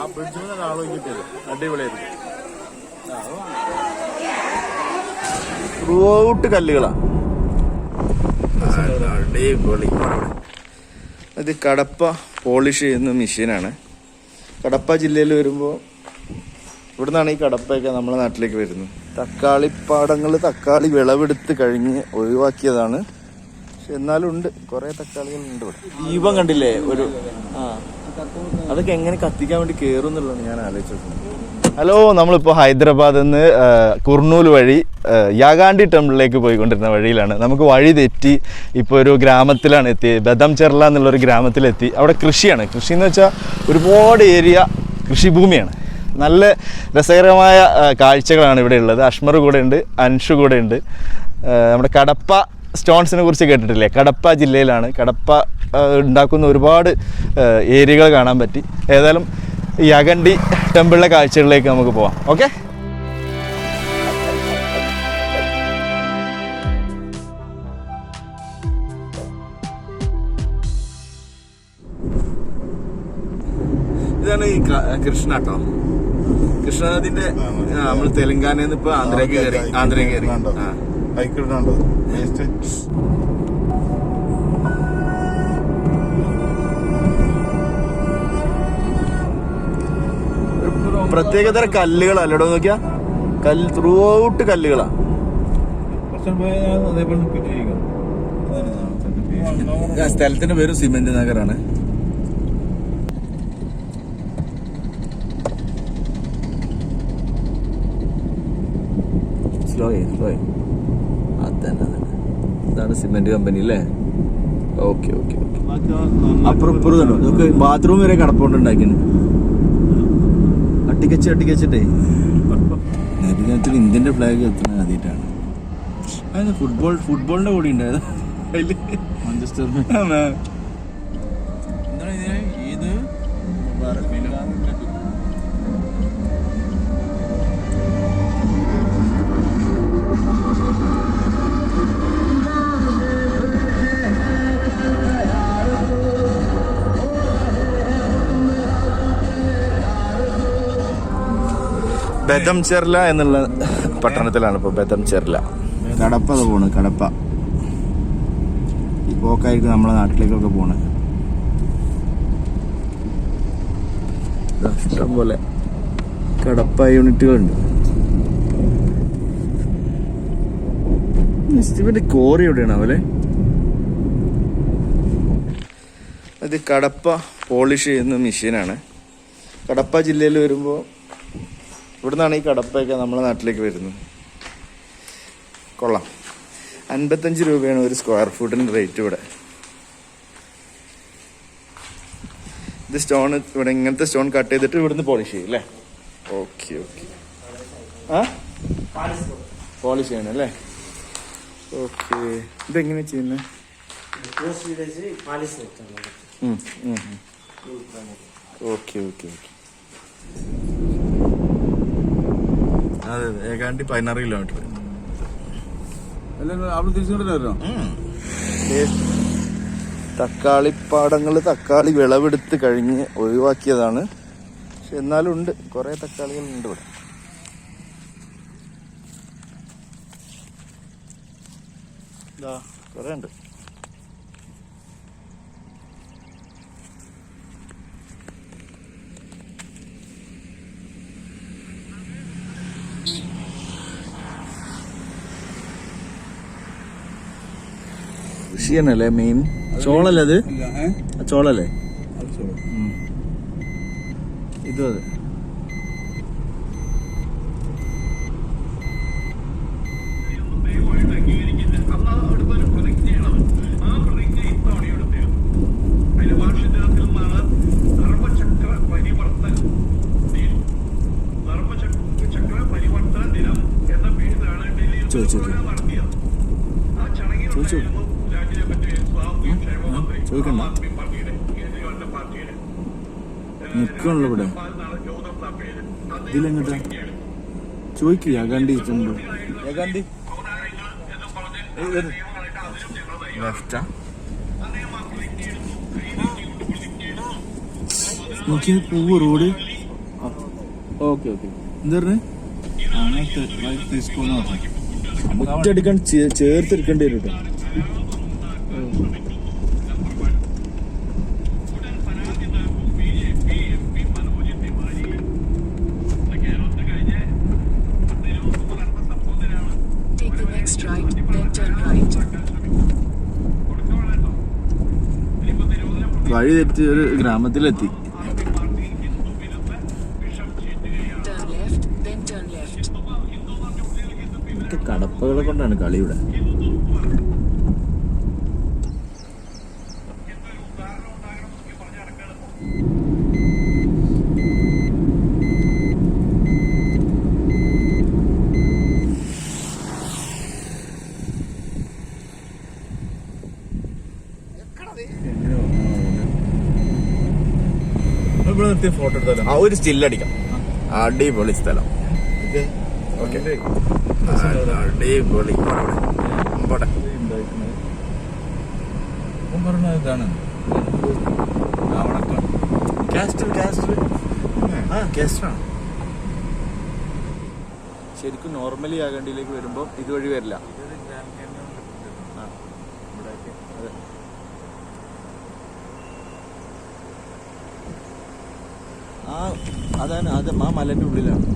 ആ ബ്രിഡ്ജിൽ ആളോ കിട്ടിയത് അടിപൊളിയായിരുന്നു. ത്രൂ ഔട്ട് കല്ലുകളാ. അടിപൊളി. ഇത് കടപ്പ പോളിഷ് ചെയ്യുന്ന മെഷീനാണ് കടപ്പ ജില്ലയിൽ വരുമ്പോൾ ഇവിടെ നിന്നാണ് ഈ കടപ്പയൊക്കെ നമ്മുടെ നാട്ടിലേക്ക് വരുന്നത്. തക്കാളിപ്പാടങ്ങൾ തക്കാളി വിളവെടുത്ത് കഴിഞ്ഞ് ഒഴിവാക്കിയതാണ്. പക്ഷെ എന്നാലും ഉണ്ട് കുറെ തക്കാളികൾ ഉണ്ട് ഇവിടെ. ദീപം കണ്ടില്ലേ? ഒരു ആ. അതൊക്കെ എങ്ങനെ കത്തിക്കാൻ വേണ്ടി കയറും എന്നുള്ളതാണ് ഞാൻ ആലോചിച്ചിട്ടുണ്ട് ഹലോ നമ്മളിപ്പോൾ ഹൈദരാബാദിൽ നിന്ന് കുർണൂൽ വഴി യാഗാണ്ടി ടെമ്പിളിലേക്ക് പോയിക്കൊണ്ടിരുന്ന വഴിയിലാണ്. നമുക്ക് വഴി തെറ്റി ഇപ്പോൾ ഒരു ഗ്രാമത്തിലാണ് എത്തിയത് ബദം ചെർല എന്നുള്ളൊരു ഗ്രാമത്തിലെത്തി. അവിടെ കൃഷിയാണ്. കൃഷി എന്ന് വെച്ചാൽ ഒരുപാട് ഏരിയ കൃഷിഭൂമിയാണ്. നല്ല രസകരമായ കാഴ്ചകളാണ് ഇവിടെ ഉള്ളത്. അഷ്മർ കൂടെ ഉണ്ട് അൻഷു കൂടെ ഉണ്ട്. നമ്മുടെ കടപ്പ സ്റ്റോൺസിനെ കുറിച്ച് കേട്ടിട്ടില്ലേ? കടപ്പ ജില്ലയിലാണ്. കടപ്പ ഉണ്ടാക്കുന്ന ഒരുപാട് ഏരിയകൾ കാണാൻ പറ്റി. ഏതായാലും ഈ അഗണ്ടി ടെമ്പിളിലെ കാഴ്ചകളിലേക്ക് നമുക്ക് പോവാം. ഓക്കെ? ഇതാണ് ഈ കൃഷ്ണ കേട്ടോ കൃഷ്ണനദിന്റെ നമ്മൾ തെലങ്കാനയിൽ നിന്ന് ഇപ്പൊ ആന്ധ്രയ്ക്ക് കയറി ആന്ധ്രയ്ക്ക് കയറി. വേസ്റ്റ് പ്രത്യേകതര കല്ലുകളാ. അല്ലടോ നോക്കിയാ? കല്ല് ത്രൂ ഔട്ട് കല്ലുകളാ സ്ഥലത്തിന്റെ പേര് സിമെന്റ് നഗറാണ്. സ്ലോ സ്ലോ അതന്നെ അതന്നെ. ഇതാണ് സിമെന്റ് കമ്പനി അല്ലേ? ഓക്കെ ഓക്കെ ഓക്കെ അപ്പുറം ഇപ്പുറം തന്നെ. നമുക്ക് ബാത്റൂം വരെ കടപ്പുണ്ട് അട്ടിക്കച്ച് അട്ടിക്കച്ചിട്ടേ നബിദിനത്തിൽ ഇന്ത്യന്റെ ഫ്ലാഗ് എത്തുന്ന ആദ്യമായിട്ടാണ്. അതായത് ഫുട്ബോൾ ഫുട്ബോളിന്റെ കൂടി ഉണ്ടായത്. അതിൽ മാഞ്ചസ്റ്റർ. എന്താണ് ഇതിന് ഇത് ബദം ചെർല എന്നുള്ള പട്ടണത്തിലാണ് ഇപ്പൊ ബദം ചെർല. കടപ്പ അത് പോണ് കടപ്പ. ഈ പോക്കായിരിക്കും നമ്മളെ നാട്ടിലേക്കൊക്കെ പോണ്. ഇഷ്ടംപോലെ ഇഷ്ടം പോലെ കടപ്പ യൂണിറ്റുകളുണ്ട് ഇവന്റെ കോറി എവിടെയാണ് അവലെ ഇത് കടപ്പ പോളിഷ് ചെയ്യുന്ന മെഷീനാണ്. കടപ്പ ജില്ലയിൽ വരുമ്പോൾ ഇവിടെ നിന്നാണ് ഈ കടപ്പയൊക്കെ നമ്മളെ നാട്ടിലേക്ക് വരുന്നത്. കൊള്ളാം. അൻപത്തഞ്ച് രൂപയാണ് ഒരു സ്ക്വയർ ഫീറ്റിന് റേറ്റ് ഇവിടെ. ഇത് സ്റ്റോൺ ഇവിടെ ഇങ്ങനത്തെ സ്റ്റോൺ കട്ട് ചെയ്തിട്ട് ഇവിടുന്ന് പോളിഷ് ചെയ്യും അല്ലേ? ഓക്കെ ഓക്കെ ആ? പോളിഷ് ചെയ്യണം അല്ലേ? ഓക്കെ ഇതെങ്ങനെ ചെയ്യുന്നത് ഓക്കെ ഓക്കെ ഓക്കെ അതെ അതെ. ഏകാണ്ടി പതിനാറ് കിലോമീറ്റർ അല്ല പാടങ്ങൾ തക്കാളി വിളവെടുത്ത് കഴിഞ്ഞ് ഒഴിവാക്കിയതാണ്. പക്ഷെ എന്നാലും ഉണ്ട്. കുറെ തക്കാളികൾ ഉണ്ട് ഇവിടെ കുറെ ഉണ്ട്. കൃഷി തന്നെയല്ലേ മെയിൻ ചോളല്ലേ? അത് ചോളല്ലേ ഇതും അതെ. നിക്കണല്ലോ ഇവിടെ ഇതിലെങ്ങട്ടാ? ചോദിക്കുക യഗാണ്ടി ഇഷ്ടമുണ്ടോ യഗാണ്ടി? ലെഫ്റ്റാ? നോക്കിയ പൂവ് റോഡ്. Okay okay. എന്താ പറഞ്ഞു? വരും കേട്ടോ. വഴി തെറ്റി ഒരു ഗ്രാമത്തിലെത്തി. കടപ്പകളെ കൊണ്ടാണ് കളി ഇവിടെ. ഇവിടെ ഫോട്ടോ എടുത്താലോ? ആ ഒരു സ്റ്റില്ലടിക്കാം അടിപൊളി സ്ഥലം. ഓക്കെ അടിപൊളി. പോട്ടെ. അപ്പം പറഞ്ഞ ഇതാണ് രാവണക്കാണ് കാസ്റ്റർ കാസ്റ്റർ ആ കാസ്റ്ററാണ് ശരിക്കും നോർമലി ആകണ്ടിയിലേക്ക് വരുമ്പോൾ ഇതുവഴി വരില്ല ആ, ഇവിടെയൊക്കെ, അതെ. ആ അതാണ് അത് ആ മലന്റെ ഉള്ളിലാണ്.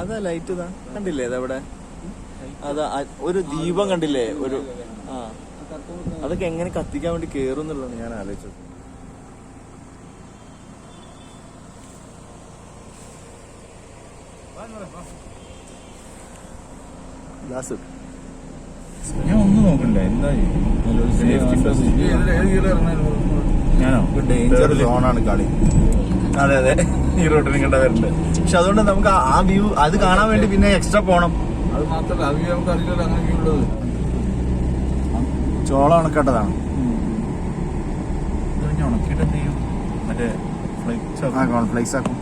അതാ ലൈറ്റ് ഇതാ. കണ്ടില്ലേ അതവിടെ അതാ ഒരു ദീപം കണ്ടില്ലേ? ഒരു ആ. അതൊക്കെ എങ്ങനെ കത്തിക്കാൻ വേണ്ടി കേറും എന്നുള്ളതാണ് ഞാൻ ആലോചിച്ചത്. ഗ്ലാസ്. ഞാൻ ഒന്നും നോക്കണ്ട. എന്താ Safety first. ഞാനോ ഡേഞ്ചർ സോണാണ് കളി. അതെ അതെ. ഈ റോട്ടിന് കണ്ട വരണ്ട്. പക്ഷെ അതുകൊണ്ട് നമുക്ക് ആ- വ്യൂ അത് കാണാൻ വേണ്ടി പിന്നെ എക്സ്ട്രാ പോണം. അത് ആ വ്യൂ നമുക്ക് അറിയില്ലല്ലോ അങ്ങനെ ഉള്ളത്. ചോളം ഉണക്കേണ്ടതാണ്. ഞാൻ ഉണക്കിയിട്ട് എന്ത് ചെയ്യും? മറ്റേ ഫ്ലൈറ്റ്സ് ആ കോൺഫ്ലേക്സ് ആക്കും.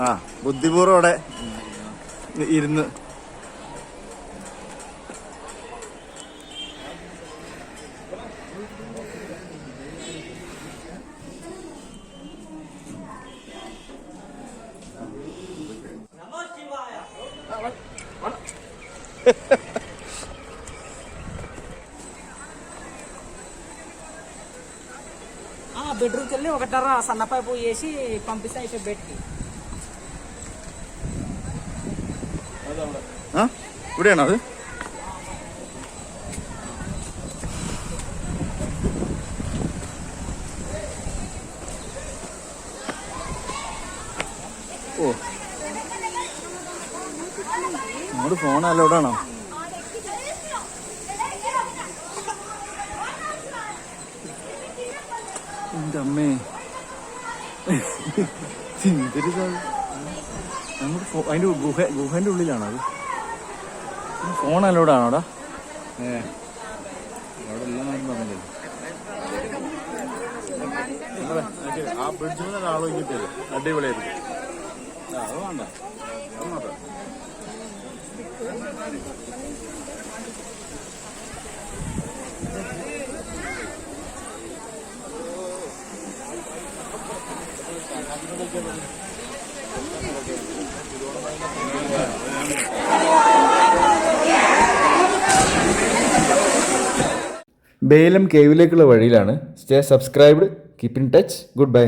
ആ ബുദ്ധിപൂർവം അവിടെ ഇരുന്ന് Ha ha ha. వెళ్ళి ఒకటర సన్నపైపు వేసి పంపిస్తే అయిపోయి బెడ్కి ആ ഇവിടെയാണോ അത് ഓ നമ്മുടെ ഫോൺ അലോഡാണോ എന്റെ അമ്മേ എന്തൊരു അതിന്റെ ഗുഹ ഗുഹന്റെ ഉള്ളിലാണോ അത് ഫോൺ അലോഡാണോടാ ഏ അവിടെ? ആ ബ്രിഡ്ജിൽ നിന്ന് ആളൊഴിഞ്ഞിട്ട് അടിപൊളിയായിരിക്കും അത് വേണ്ട. അത് മാത്രം. ബേലം കേവിലേക്കുള്ള വഴിയിലാണ്. Stay subscribed keep in touch goodbye